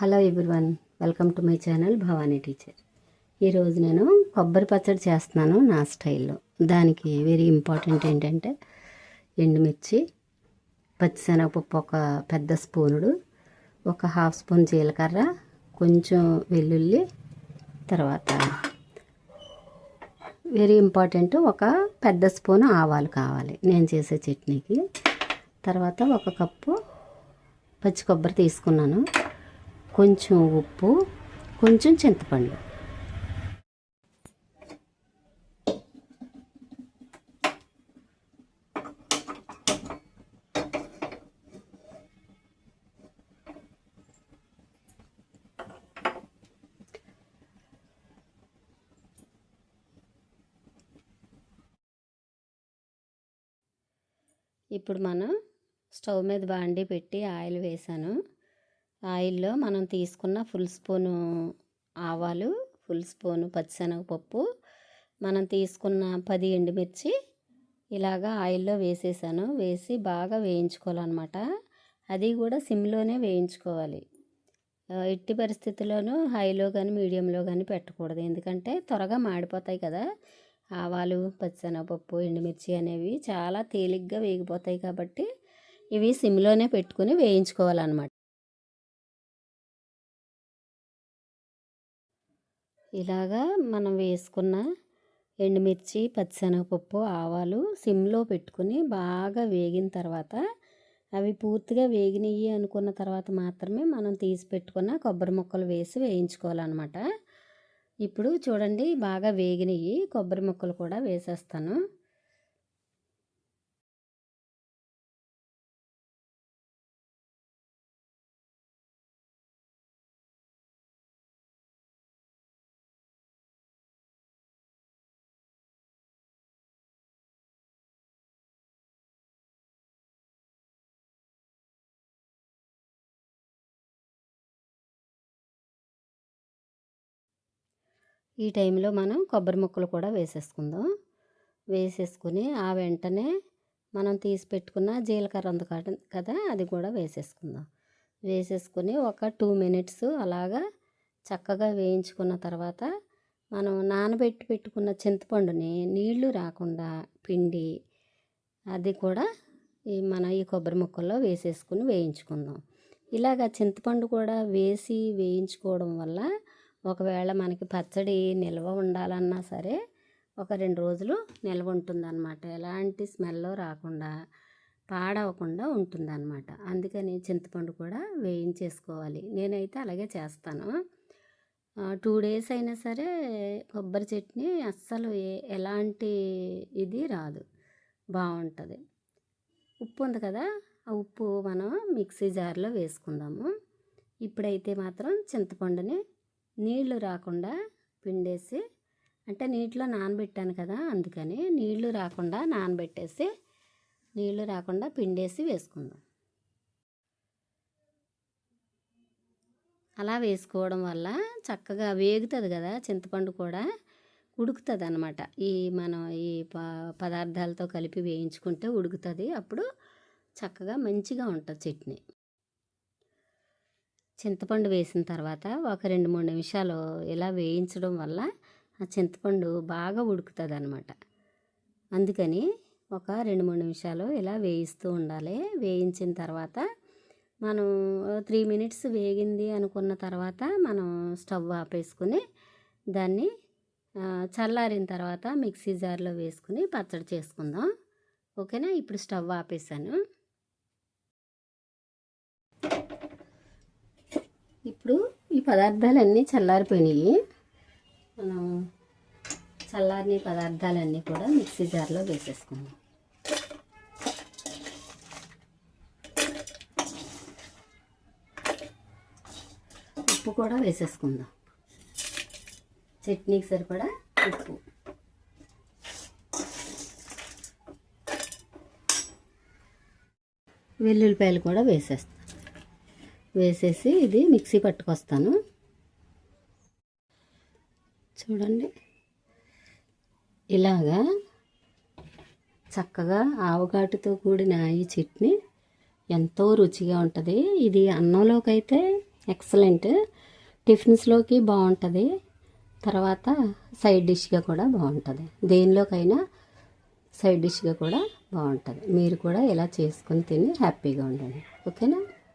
Hello everyone welcome to my channel Bhavani teacher. ఈరోజు నేను కొబ్బరి పచ్చడి చేస్తున్నాను నా స్టైల్లో. దానికి వెరీ ఇంపార్టెంట్ ఏంటంటే ఎండుమిర్చి పచ్చిశనగపప్పు ఒక పెద్ద స్పూనుడు ఒక హాఫ్ స్పూన్ జీలకర్ర కొంచెం వెల్లుల్లి తర్వాత వెరీ ఇంపార్టెంట్ ఒక పెద్ద స్పూన్ ఆవాలు కావాలి నేను చేసే చట్నీకి. తర్వాత ఒక కప్పు పచ్చి కొబ్బరి తీసుకున్నాను. కొంచెం ఉప్పు కొంచెం చింతపండు. ఇప్పుడు మనం స్టవ్ మీద బాండి పెట్టి ఆయిల్ వేసాను. ఆయిల్లో మనం తీసుకున్న ఫుల్ స్పూను ఆవాలు ఫుల్ స్పూను పచ్చిశనగపప్పు మనం తీసుకున్న పది ఎండుమిర్చి ఇలాగా ఆయిల్లో వేసేసాను. వేసి బాగా వేయించుకోవాలన్నమాట. అది కూడా సిమ్లోనే వేయించుకోవాలి. ఎట్టి పరిస్థితుల్లోనూ హైలో కానీ మీడియంలో కానీ పెట్టకూడదు. ఎందుకంటే త్వరగా మాడిపోతాయి కదా. ఆవాలు పచ్చిశనగపప్పు ఎండుమిర్చి అనేవి చాలా తేలిగ్గా వేగిపోతాయి కాబట్టి ఇవి సిమ్లోనే పెట్టుకుని వేయించుకోవాలన్నమాట. ఇలాగా మనం వేసుకున్న ఎండుమిర్చి పచ్చిశనగపప్పు ఆవాలు సిమ్లో పెట్టుకుని బాగా వేగిన తర్వాత అవి పూర్తిగా వేగినవి అనుకున్న తర్వాత మాత్రమే మనం తీసి పెట్టుకున్న కొబ్బరి ముక్కలు వేసి వేయించుకోవాలన్నమాట. ఇప్పుడు చూడండి బాగా వేగినవి కొబ్బరి ముక్కలు కూడా వేసేస్తాను. ఈ టైంలో మనం కొబ్బరి ముక్కలు కూడా వేసేసుకుందాం. వేసేసుకుని ఆ వెంటనే మనం తీసి పెట్టుకున్న జీలకర్ర ఉంది కదా- కదా అది కూడా వేసేసుకుందాం. వేసేసుకుని ఒక టూ మినిట్స్ అలాగా చక్కగా వేయించుకున్న తర్వాత మనం నానబెట్టి పెట్టుకున్న చింతపండుని నీళ్ళు రాకుండా పిండి అది కూడా ఈ మన ఈ కొబ్బరి ముక్కల్లో వేసేసుకుని వేయించుకుందాం. ఇలాగ చింతపండు కూడా వేసి వేయించుకోవడం వల్ల ఒకవేళ మనకి పచ్చడి నిల్వ ఉండాలన్నా సరే ఒక రెండు రోజులు నిల్వ ఉంటుందన్నమాట. ఎలాంటి స్మెల్ రాకుండా పాడవకుండా ఉంటుందన్నమాట. అందుకని చింతపండు కూడా వేయించేసుకోవాలి. నేనైతే అలాగే చేస్తాను. టూ డేస్ అయినా సరే కొబ్బరి చట్నీ అస్సలు ఏ- ఎలాంటి ఇది రాదు. బాగుంటుంది ఉప్పు ఉంది కదా ఆ ఉప్పు మనం మిక్సీ జార్లో వేసుకుందాము. ఇప్పుడైతే మాత్రం చింతపండుని నీళ్ళు రాకుండా పిండేసి అంటే నీటిలో నానబెట్టాను కదా అందుకని నీళ్ళు రాకుండా నానబెట్టేసి నీళ్ళు రాకుండా పిండేసి వేసుకుందాం. అలా వేసుకోవడం వల్ల చక్కగా వేగుతుంది కదా చింతపండు కూడా ఉడుకుతుంది అనమాట ఈ మనం ఈ ప పదార్థాలతో కలిపి వేయించుకుంటే ఉడుకుతుంది. అప్పుడు చక్కగా మంచిగా ఉంటుంది చట్నీ. చింతపండు వేసిన తర్వాత ఒక రెండు మూడు నిమిషాలు ఇలా వేయించడం వల్ల ఆ చింతపండు బాగా ఉడుకుతుంది అనమాట అందుకని ఒక రెండు మూడు నిమిషాలు ఇలా వేయిస్తూ ఉండాలి. వేయించిన తర్వాత మనం త్రీ మినిట్స్ వేగింది అనుకున్న తర్వాత మనం స్టవ్ ఆపేసుకుని దాన్ని చల్లారిన తర్వాత మిక్సీ జార్లో వేసుకుని పచ్చడి చేసుకుందాం. ఓకేనా? ఇప్పుడు స్టవ్ ఆపేసాను ఇప్పుడు ఈ పదార్థాలన్నీ చల్లారిపోయినాయి. మనం చల్లారిన పదార్థాలన్నీ కూడా మిక్సీ జార్లో వేసేసుకుందాం. ఉప్పు కూడా వేసేసుకుందాం. చట్నీకి సరిపడా ఉప్పు. వెల్లుల్లిపాయలు కూడా వేసేస్తాం. వేసేసి ఇది మిక్సీ పట్టుకొస్తాను. చూడండి. ఇలాగా చక్కగా ఆవగాటుతో కూడిన ఈ చట్నీ ఎంతో రుచిగా ఉంటుంది. ఇది అన్నంలోకి అయితే ఎక్సలెంట్. టిఫిన్స్లోకి బాగుంటుంది. తర్వాత సైడ్ డిష్గా కూడా బాగుంటుంది. దేనిలోకైనా సైడ్ డిష్గా కూడా బాగుంటుంది. మీరు కూడా ఇలా చేసుకొని తిని హ్యాపీగా ఉండండి. ఓకేనా?